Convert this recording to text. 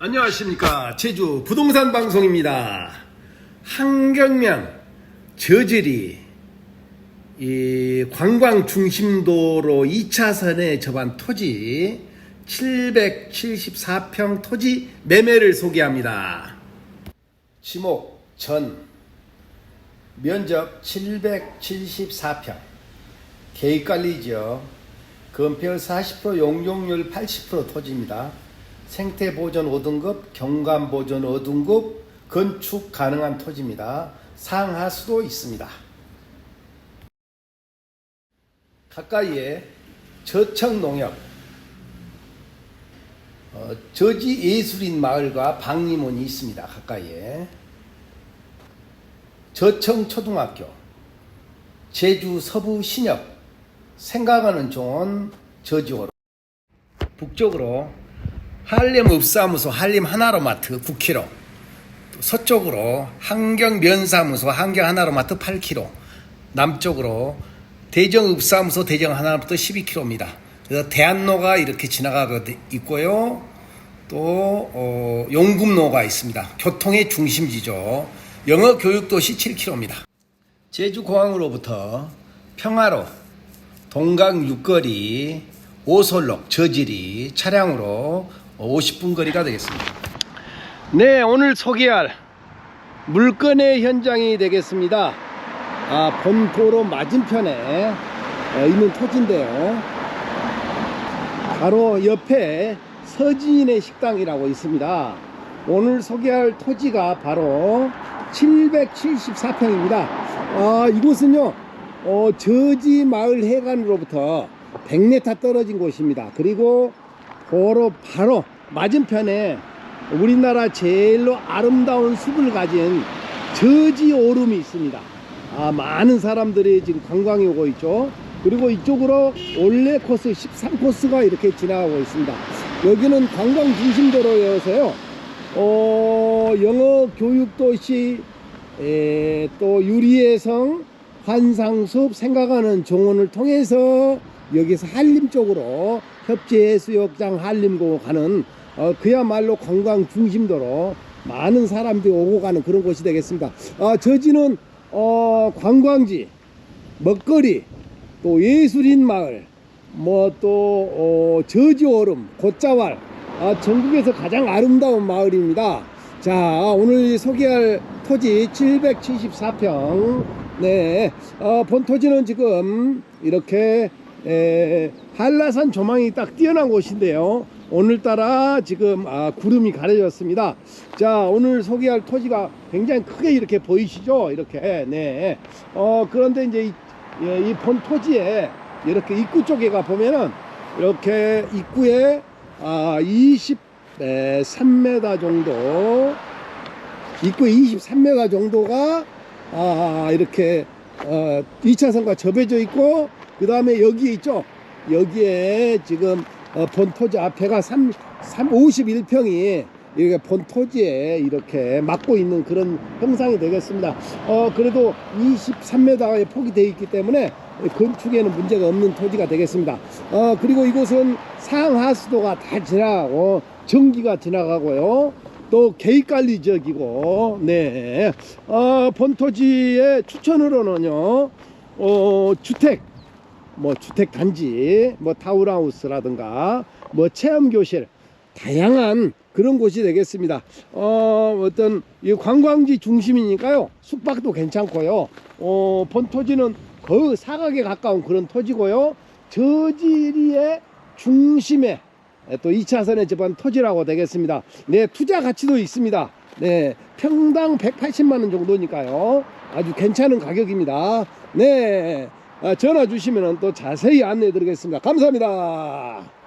안녕하십니까 제주 부동산 방송입니다. 한경면 저질이 이 관광 중심도로 2차선에 접한 토지 774평 토지 매매를 소개합니다. 지목 전 면적 774평 계획관리죠. 건폐율 40% 용적률 80% 토지입니다. 생태 보존 5등급, 경관 보존 5등급, 건축 가능한 토지입니다. 상하수도 있습니다. 가까이에 저청 농협, 어, 저지 예술인 마을과 방림원이 있습니다. 가까이에 저청 초등학교, 제주 서부 신협, 생각하는 좋은 저지호로 북쪽으로 한림 읍사무소 한림 하나로마트 9km 또 서쪽으로 한경 면사무소 한경 하나로마트 8km 남쪽으로 대정 읍사무소 대정 하나로마트 12km입니다. 그래서 대안로가 이렇게 지나가고 있고요. 또 어, 용금로가 있습니다. 교통의 중심지죠. 영어 교육도시 7km입니다. 제주 공항으로부터 평화로 동강 육거리 오솔록 저지리 차량으로 50분 거리가 되겠습니다. 네, 오늘 소개할 물건의 현장이 되겠습니다. 아, 본도로 맞은편에 어, 있는 토지인데요. 바로 옆에 서지인의 식당이라고 있습니다. 오늘 소개할 토지가 바로 774평입니다. 아, 이곳은요, 어, 저지 마을 해관으로부터 100m 떨어진 곳입니다. 그리고 도로 바로 맞은편에 우리나라 제일로 아름다운 숲을 가진 저지 오름이 있습니다. 아, 많은 사람들이 지금 관광이 오고 있죠. 그리고 이쪽으로 올레 코스 13코스가 이렇게 지나가고 있습니다. 여기는 관광 중심도로여서요. 어, 영어 교육도시, 에, 또 유리의 성, 환상숲 생각하는 정원을 통해서 여기서 한림 쪽으로 협재해수욕장 한림고 가는 어, 그야말로 관광 중심도로 많은 사람들이 오고 가는 그런 곳이 되겠습니다. 아, 저지는 어, 관광지, 먹거리, 또 예술인 마을, 뭐또 어, 저지오름, 곶자왈, 아, 전국에서 가장 아름다운 마을입니다. 자, 오늘 소개할 토지 774평. 네, 어, 본 토지는 지금 이렇게 에, 한라산 조망이 딱 뛰어난 곳인데요. 오늘따라 지금 아, 구름이 가려졌습니다. 자, 오늘 소개할 토지가 굉장히 크게 이렇게 보이시죠? 이렇게.네. 어, 그런데 이제 이본 토지에 이렇게 입구 쪽에 가 보면은 이렇게 입구에 아, 23m 정도 입구 23m 정도가 아, 이렇게 어, 2차선과 접해져 있고 그 다음에 여기 있죠? 여기에 지금 어, 본토지 앞에가 3, 3, 51평이 이렇게 본토지에 이렇게 막고 있는 그런 형상이 되겠습니다. 어, 그래도 23m의 폭이 되어 있기 때문에 건축에는 문제가 없는 토지가 되겠습니다. 어, 그리고 이곳은 상하수도가 다 지나가고 전기가 지나가고요. 또 계획관리 지역이고 네. 어, 본토지의 추천으로는요 어, 주택 뭐 주택 단지 뭐 타운하우스라든가 뭐 체험 교실 다양한 그런 곳이 되겠습니다. 어, 어떤 이 관광지 중심이니까요. 숙박도 괜찮고요. 어, 본 토지는 거의 사각에 가까운 그런 토지고요. 저지리의 중심에 또 2차선에 접한 토지라고 되겠습니다. 네, 투자 가치도 있습니다. 네, 평당 180만 원 정도니까요. 아주 괜찮은 가격입니다. 네. 아, 전화 주시면 또 자세히 안내해 드리겠습니다. 감사합니다.